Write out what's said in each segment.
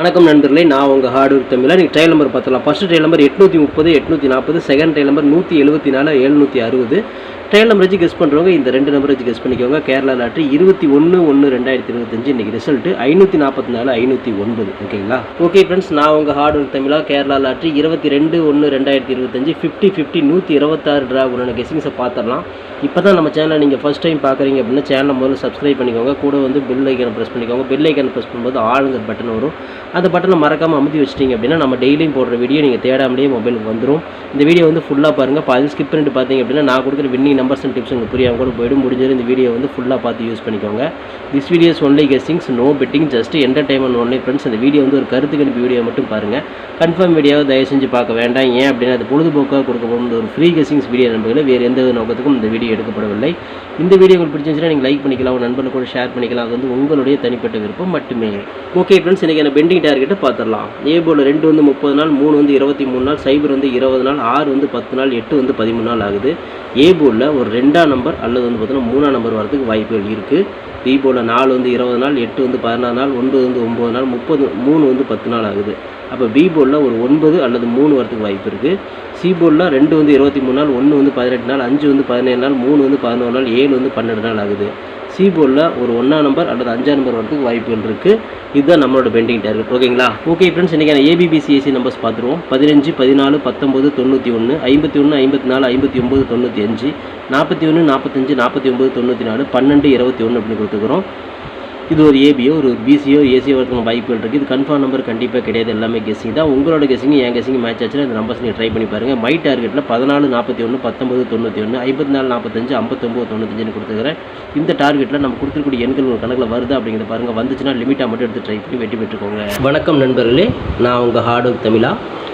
வணக்கம் நண்பர்களே நான் உங்கள் ஹார்ட் ஒர்க் தமிழா நீங்கள் ட்ரையல் நம்பர் பார்த்தலாம் ஃபஸ்ட்டு ட்ரையல் நம்பர் எட்நூற்றி முப்பது எட்நூற்றி நாற்பது செகண்ட் ட்ரையல் நம்பர் நூற்றி எழுபத்தி நாலு எழுநூற்றி அறுபது. ட்ரையல் நம்பர் வச்சு கெஸ் பண்ணுறவங்க இந்த ரெண்டு நம்பர் வச்சு கெஸ் பண்ணிக்கோங்க. கேரளா லாட்ரி இருபத்தி ஒன்று ஒன்று ரெண்டாயிரத்தி இருபத்தஞ்சு இன்றைக்கி ரிசல்ட்டு ஐநூற்றி நாற்பத்தி நாலு ஐநூற்றி ஒன்பது. ஓகேங்களா? ஓகே ஃப்ரெண்ட்ஸ் நான் உங்கள் ஹார்ட் ஒர்க் தமிழா கேரளா லாட்ரி இருபத்தி ரெண்டு ஒன்று ரெண்டாயிரத்தி இருபத்தஞ்சு ஃபிஃப்டி ஃபிஃப்டி நூற்றி இருபத்தாறு ட்ரா உடனே கெஸிங்ஸை பார்த்துடலாம் இப்போ தான் நம்ம சேனலை நீங்கள் ஃபஸ்ட் டைம் பார்க்குறீங்க அப்படின்னா சேனலை முதல்ல சப்ஸ்கிரைப் பண்ணிக்கோங்க. கூட வந்து பெல் ஐக்கனை ப்ரெஸ் பண்ணிக்கோங்க. பெல் ஐக்கனை ப்ரெஸ் பண்ணும்போது ஆளுங்கிற பட்டன் வரும். அந்த பட்டனை மறக்காமல் அமுத்தி வச்சிட்டிங்க அப்படின்னா நம்ம டெய்லியும் போடுற வீடியோ நீங்கள் தேடாமலேயே மொபைலுக்கு வந்துடும் இந்த வீடியோ வந்து ஃபுல்லாக பாருங்கள் பாதி ஸ்கிப் பண்ணிட்டு பார்த்தீங்க அப்படின்னா நான் கொடுக்குற வின்னிங் நம்பர்ஸ் அண்ட் டிப்ஸ் உங்களுக்கு புரியாமல் கூட போய்டும். முடிஞ்சது இந்த வீடியோ வந்து ஃபுல்லாக பார்த்து யூஸ் பண்ணிக்கோங்க. This videos only guessings no betting just entertainment only friends இந்த வீடியோ வந்து ஒரு கருத்து கணிப்பு வீடியோ மட்டும் பாருங்கள் கன்ஃபார்ம் வீடியோவை தயவு செஞ்சு பார்க்க வேண்டாம். ஏன் அப்படின்னா அது பொழுதுபோக்காக கொடுக்கப்படும் ஒரு ஃப்ரீ கெஸ்டிங்ஸ் வீடியோ நம்பர்களை வேறு எந்த நோக்கத்துக்கும் இந்த வீடியோ எடுக்கப்படவில்லை. இந்த வீடியோ உங்களுக்கு பிடிச்சிருந்துச்சுன்னா நீங்கள் லைக் பண்ணிக்கலாம். உங்கள் நண்பர்கள் கூட ஷேர் பண்ணிக்கலாம். அது வந்து உங்களுடைய தனிப்பட்ட விருப்பம் மட்டுமே. ஓகே ஃப்ரெண்ட்ஸ் இன்றைக்கி பெண்டிங் டார்கெட்டை பார்த்துடலாம். ஏ போல் ரெண்டு வந்து முப்பது நாள் மூணு வந்து இருபத்தி மூணு நாள் சைபர் வந்து இருபது நாள் ஆறு வந்து பத்து நாள் எட்டு வந்து பதிமூணு நாள் ஆகுது. ஏ போலில் ஒரு ரெண்டாம் நம்பர் அல்லது வந்து பார்த்தீங்கன்னா மூணாம் நம்பர் வரதுக்கு வாய்ப்புகள் இருக்குது பி போல் நாலு வந்து இருபது நாள் எட்டு வந்து பதினாறு நாள் ஒன்பது வந்து ஒம்பது நாள் முப்பது மூணு வந்து பத்து நாள் ஆகுது. அப்போ பி போர்டில் ஒரு ஒன்பது அல்லது மூணு வரத்துக்கு வாய்ப்பு இருக்குது சி போர்டில் ரெண்டு வந்து இருபத்தி மூணு நாள் ஒன்று வந்து பதினெட்டு நாள் அஞ்சு வந்து பதினேழு நாள் மூணு வந்து பதினோரு நாள் ஏழு வந்து பன்னெண்டு நாள் ஆகுது. சி போர்டில் ஒரு ஒன்றாம் நம்பர் அல்லது அஞ்சாம் நம்பர் வரதுக்கு வாய்ப்புகள் இருக்குது இதுதான் நம்மளோட பெண்டிங் டார்கெட் ஓகேங்களா ஓகே ஃப்ரெண்ட்ஸ் இன்றைக்கான ஏபிபிசிஎஸ்சி நம்பர்ஸ் பார்த்துருவோம். பதினஞ்சு பதினாலு பத்தொம்பது தொண்ணூற்றி ஒன்று ஐம்பத்தி ஒன்று ஐம்பத்தி நாலு ஐம்பத்தி ஒம்பது தொண்ணூற்றி அஞ்சு நாற்பத்தி ஒன்று நாற்பத்தஞ்சு நாற்பத்தி ஒம்பது தொண்ணூற்றி நாலு பன்னெண்டு இருபத்தி ஒன்று அப்படின்னு கொடுத்துக்கிறோம் இது ஒரு ஏபியோ ஒரு பிசியோ ஏசியோ வரதுக்கு வாய்ப்புகள் இருக்குது இது கன்ஃபார்ம் நம்பர் கண்டிப்பாக கிடையாது. எல்லாமே கெஸிங் தான். உங்களோட கெஸிங் என் கெஸிங் மேட்ச் ஆச்சுன்னா இந்த நம்பர்ஸ் நீங்கள் ட்ரை பண்ணி பாருங்கள் மை டார்கெட்டில் பதினாலு நாற்பத்தி ஒன்று பத்தொம்பது தொண்ணூற்றி ஒன்று ஐம்பத்தி நாலு நாற்பத்தஞ்சு ஐம்பத்தொம்பது தொண்ணூத்தஞ்சுன்னு கொடுத்துக்கிறேன் இந்த டார்கெட்டில் நம்ம கொடுத்துருக்கூடிய எண்கள் ஒரு கணக்கில் வருதா அப்படிங்கிறத பாருங்கள் வந்துச்சுன்னா லிமிட்டாக மட்டும் எடுத்து ட்ரை பண்ணி வெட்டி பெற்றுக்கோங்க. வணக்கம் நண்பர்களே. நான் உங்கள் ஹார்ட் ஒர்க் தமிழா.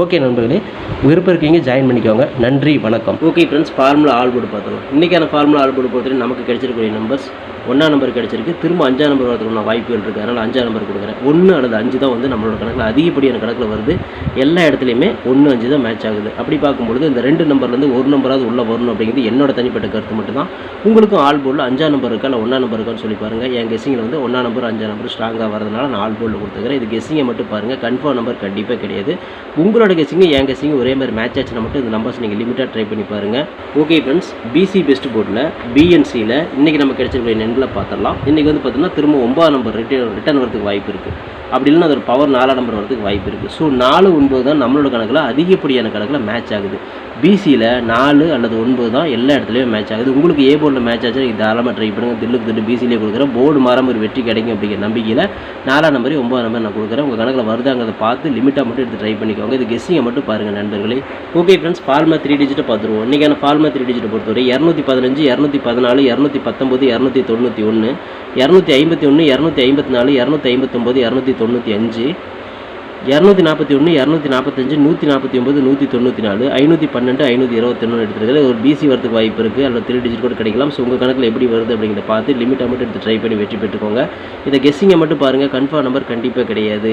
ஓகே நண்பர்களே விருப்பம் இருக்கீங்க ஜாயின் பண்ணிக்கோங்க. நன்றி வணக்கம். ஓகே ஃப்ரெண்ட்ஸ் ஃபார்முலா ஆல்போர்டு பார்த்தோம் இன்றைக்கான ஃபார்முலா ஆல்போர்டு பார்த்துட்டு பொறுத்தவரை நமக்கு கிடைச்சிருக்கக்கூடிய நம்பர்ஸ் ஒன்றாம் நம்பர் கிடச்சிருக்கு. திரும்ப அஞ்சாம் நம்பர் வரதுக்குள்ள வாய்ப்புகள் இருக்குது அதனால் அஞ்சாம் நம்பர் கொடுக்குறேன். ஒன்று அல்லது அஞ்சு தான் வந்து நம்மளோட கணக்கில் அதிகப்படியான கணக்கில் வருது. எல்லா இடத்துலையுமே ஒன்று அஞ்சு தான் மேட்ச் ஆகுது. அப்படி பார்க்கும்பொழுது இந்த ரெண்டு நம்பர்லேருந்து ஒரு நம்பராவது உள்ளே வரணும் அப்படிங்கிறது என்னோட தனிப்பட்ட கருத்து மட்டும்தான். உங்களுக்கும் ஆல் போர்டில் அஞ்சாம் நம்பர் இருக்கா? இல்லை ஒன்றாம் நம்பர் இருக்கான்னு சொல்லி பாருங்கள் என் கெஸிங்கில் வந்து ஒன்றாம் நம்பர் அஞ்சாம் நம்பர் ஸ்ட்ராங்காக வரதுனால நான் ஆல் போர்டில் கொடுத்துக்கிறேன். இது கெஸிங்கை மட்டும் பாருங்கள் கன்ஃபார்ம் நம்பர் கண்டிப்பாக கிடையாது. உங்களோட கெஸிங்கு என் கெஸிங் ஒரே மாதிரி மேட்ச் ஆச்சுன்னா மட்டும் இந்த நம்பர்ஸ் நீங்கள் லிமிட்டாக ட்ரை பண்ணி பாருங்கள் ஓகே ஃப்ரெண்ட்ஸ் பிசி பெஸ்ட் போர்டில் பிஎன்சியில் இன்றைக்கி நம்ம கிடைச்சிருக்கிற நெண்டில் பார்த்துடலாம். இன்றைக்கி வந்து பார்த்தீங்கன்னா திரும்ப ஒன்பதாம் நம்பர் ரிட்டர்ன் ரிட்டர்ன் வரதுக்கு வாய்ப்பு இருக்குது அப்படி இல்லைன்னா அதோட பவர் நாலாம் நம்பர் வரதுக்கு வாய்ப்பு இருக்குது ஸோ நாலு ஒன்பது தான் நம்மளோட கணக்கில் அதிகப்படியான கணக்கில் மேட்ச் ஆகுது. பிசியில் நாலு அல்லது ஒன்பது தான் எல்லா இடத்துலையும் மேட்ச் ஆகுது. உங்களுக்கு ஏ போர்டில் மேட்ச் ஆச்சு நீங்கள் தாராளமாக ட்ரை பண்ணுங்கள் தில்லுக்கு தில்லு பிசியிலே கொடுக்குறேன். போர்டு மாறாம ஒரு வெற்றி கிடைக்கும் அப்படிங்கிற நம்பிக்கையில் நாலாம் நம்பர் ஒன்பதாம் நம்பர் நான் கொடுக்குறேன். உங்கள் கணக்கில் வருதாங்கிறத பார்த்து லிமிட்டாக மட்டும் எடுத்து ட்ரை பண்ணிக்கோங்க. இது கெஸ்ஸிங்கை மட்டும் பாருங்கள் நண்பர்களே. ஓகே ஃப்ரெண்ட்ஸ் ஃபார்மா த்ரீ டிஜிட்டை பார்த்துருவோம். இன்றைக்கான ஃபார்மா த்ரீ டிஜிட்டை பொறுத்தவரை இரநூத்தி பதினஞ்சு இரநூத்தி பதினாலு இரநூத்தி பத்தொம்பது இரநூத்தி தொண்ணூற்றி ஒன்று இரநூத்தி ஐம்பத்தி ஒன்று இரநூத்தி ஐம்பத்தி நாலு இரநூத்தி ஐம்பத்தொம்போது இரநூத்தி தொண்ணூற்றி அஞ்சு. இரநூத்தி நாற்பத்தி ஒன்று இரநூத்தி நாற்பத்தஞ்சு நூற்றி நாற்பத்தி ஒம்பது நூற்றி தொண்ணூற்றி நாலு ஐநூற்றி பன்னெண்டு ஐநூற்றி இருபத்தொன்று எடுத்துருக்கிறது. ஒரு பிசி வரதுக்கு வாய்ப்பு இருக்குது அதில் த்ரீ டிஜிட் கூட கிடைக்கலாம். ஸோ உங்கள் கணக்கில் எப்படி வருது அப்படிங்கிறத பார்த்து லிமிட்டாக மட்டும் எடுத்து ட்ரை பண்ணி வெற்றி பெற்றுக்கோங்க. இதை கெஸ்ஸிங்கை மட்டும் பாருங்கள் கன்ஃபார்ம் நம்பர் கண்டிப்பாக கிடையாது.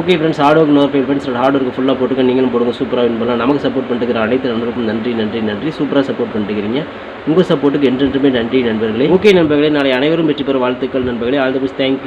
ஓகே ஃப்ரெண்ட்ஸ் ஹார்ட் ஒர்க் நோர் ஃப்ரெண்ட்ஸ் ஹார்ட் ஒர்க்கு ஃபுல்லாக போட்டுக்க நீங்களும் போடுங்க. சூப்பராக வின் பண்ணலாம். நமக்கு சப்போர்ட் பண்ணிட்டு அனைத்து நண்பர்களுக்கும் நன்றி நன்றி நன்றி. சூப்பராக சப்போர்ட் பண்ணிட்டுக்கிறீங்க உங்கள் சப்போர்ட்டுக்கு என்றென்றுமே நன்றி நண்பர்களே. ஓகே நண்பர்களே. நாளை அனைவரும் வெற்றி பெற வாழ்த்துக்கள் நண்பர்களே. All the best thank you